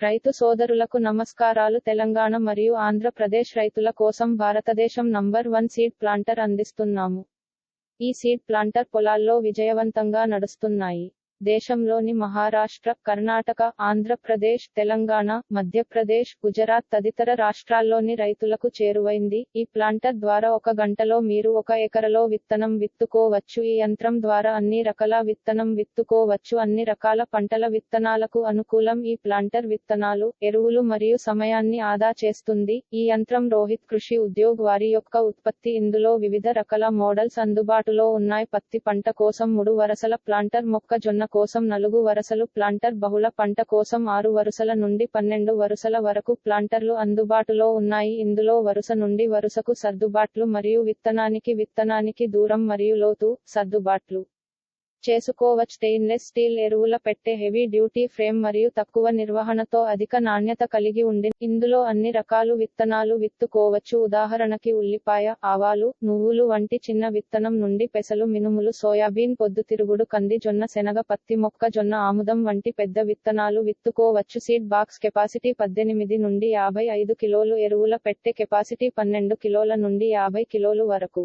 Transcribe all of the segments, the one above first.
రైతు సోదరులకు నమస్కారాలు. తెలంగాణ మరియు ఆంధ్రప్రదేశ్ రైతుల కోసం భారతదేశం నంబర్ వన్ సీడ్ ప్లాంటర్ అందిస్తున్నాము. ఈ సీడ్ ప్లాంటర్ పొలాల్లో విజయవంతంగా నడుస్తున్నాయి. దేశంలోని మహారాష్ట్ర కర్ణాటక ఆంధ్రప్రదేశ్ తెలంగాణ మధ్యప్రదేశ్ గుజరాత్ తదితర రాష్ట్రాల్లోని రైతులకు చేరువైంది. ఈ ప్లాంటర్ ద్వారా ఒక గంటలో మీరు ఒక ఎకరలో విత్తనం విత్తుకోవచ్చు. ఈ యంత్రం ద్వారా అన్ని రకాల విత్తనం విత్తుకోవచ్చు. అన్ని రకాల పంటల విత్తనాలకు అనుకూలం ఈ ప్లాంటర్ విత్తనాలు ఎరువులు మరియు సమయాన్ని ఆదా చేస్తుంది. ఈ యంత్రం రోహిత్ కృషి ఉద్యోగ్ వారి యొక్క ఉత్పత్తి. ఇందులో వివిధ రకాల మోడల్స్ అందుబాటులో ఉన్నాయి. పత్తి పంట కోసం మూడు వరసల ప్లాంటర్ మొక్కజొన్న కోసం నలుగు వరుసలు ప్లాంటర్ బహుళ పంట కోసం ఆరు వరుసల నుండి పన్నెండు వరుసల వరకు ప్లాంటర్లు అందుబాటులో ఉన్నాయి. ఇందులో వరుస నుండి వరుసకు సర్దుబాట్లు మరియు విత్తనానికి విత్తనానికి దూరం మరియు లోతు సర్దుబాట్లు. చేసుకోవచ్చు స్టెయిన్లెస్ స్టీల్ ఎరువుల పెట్టే హెవీ డ్యూటీ ఫ్రేమ్ మరియు తక్కువ నిర్వహణతో అధిక నాణ్యత కలిగి ఉండి ఇందులో అన్ని రకాలు విత్తనాలు విత్తుకోవచ్చు. ఉదాహరణకి ఉల్లిపాయ ఆవాలు నువ్వులు వంటి చిన్న విత్తనం నుండి పెసలు మినుములు సోయాబీన్ పొద్దుతిరుగుడు కంది జొన్న శనగ పత్తి మొక్క జొన్న ఆముదం వంటి పెద్ద విత్తనాలు విత్తుకోవచ్చు. సీడ్ బాక్స్ కెపాసిటీ పద్దెనిమిది నుండి యాభై ఐదు కిలోలు ఎరువుల పెట్టే కెపాసిటీ పన్నెండు కిలోల నుండి యాభై కిలోలు వరకు.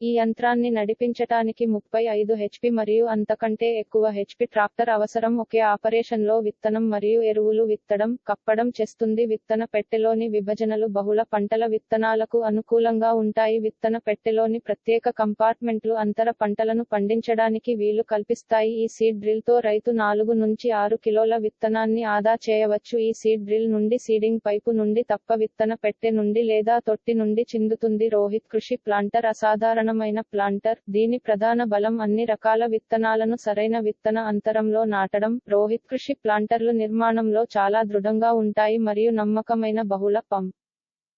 ఈ యంత్రాన్ని నడిపించటానికి ముప్పై ఐదు హెచ్పి మరియు అంతకంటే ఎక్కువ హెచ్పి ట్రాక్టర్ అవసరం. ఒకే ఆపరేషన్లో విత్తనం మరియు ఎరువులు విత్తడం కప్పడం చేస్తుంది. విత్తన పెట్టెలోని విభజనలు బహుళ పంటల విత్తనాలకు అనుకూలంగా ఉంటాయి. విత్తన పెట్టెలోని ప్రత్యేక కంపార్ట్మెంట్లు అంతర పంటలను పండించడానికి వీలు కల్పిస్తాయి. ఈ సీడ్ డ్రిల్తో రైతు నాలుగు నుంచి ఆరు కిలోల విత్తనాన్ని ఆదా చేయవచ్చు. ఈ సీడ్ డ్రిల్ నుండి సీడింగ్ పైపు నుండి తప్ప విత్తన పెట్టె నుండి లేదా తొట్టి నుండి చిందుతుంది. రోహిత్ కృషి ప్లాంటర్ అసాధారణ సాధారణమైన ప్లాంటర్ దీని ప్రధాన బలం అన్ని రకాల విత్తనాలను సరైన విత్తన అంతరంలో నాటడం రోహిత్ కృషి ప్లాంటర్లు నిర్మాణంలో చాలా దృఢంగా ఉంటాయి మరియు నమ్మకమైన బహుళ పంప్.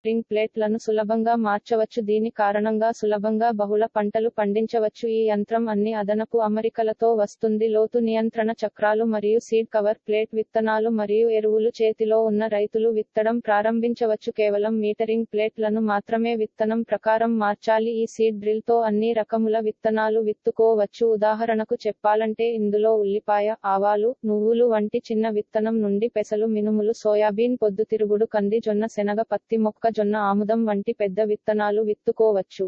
రింగ్ ప్లేట్లను సులభంగా మార్చవచ్చు. దీని కారణంగా సులభంగా బహుళ పంటలు పండించవచ్చు. ఈ యంత్రం అన్ని అదనపు అమరికలతో వస్తుంది. లోతు నియంత్రణ చక్రాలు మరియు సీడ్ కవర్ ప్లేట్ విత్తనాలు మరియు ఎరువులు చేతిలో ఉన్న రైతులు విత్తడం ప్రారంభించవచ్చు. కేవలం మీటరింగ్ ప్లేట్లను మాత్రమే విత్తనం ప్రకారం మార్చాలి. ఈ సీడ్ డ్రిల్తో అన్ని రకముల విత్తనాలు విత్తుకోవచ్చు. ఉదాహరణకు చెప్పాలంటే ఇందులో ఉల్లిపాయ ఆవాలు నువ్వులు వంటి చిన్న విత్తనం నుండి పెసలు మినుములు సోయాబీన్ పొద్దుతిరుగుడు కంది జొన్న శనగ పత్తి మొక్క జొన్న ఆముదం వంటి పెద్ద విత్తనాలు విత్తుకోవచ్చు.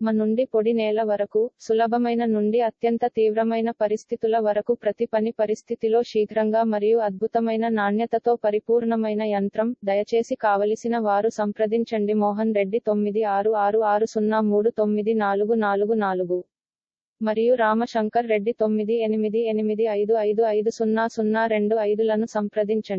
మ నుండి పొడి నేల వరకు సులభమైన నుండి అత్యంత తీవ్రమైన పరిస్థితుల వరకు ప్రతి పని పరిస్థితిలో శీఘ్రంగా మరియు అద్భుతమైన నాణ్యతతో పరిపూర్ణమైన యంత్రం దయచేసి కావలసిన వారు సంప్రదించండి. మోహన్ రెడ్డి తొమ్మిది ఆరు ఆరు ఆరు సున్నా మూడు తొమ్మిది నాలుగు నాలుగు నాలుగు. మరియు రామశంకర్ రెడ్డి తొమ్మిది ఎనిమిది ఎనిమిది ఐదు ఐదు ఐదు సున్నా సున్నా రెండు ఐదులను సంప్రదించండి.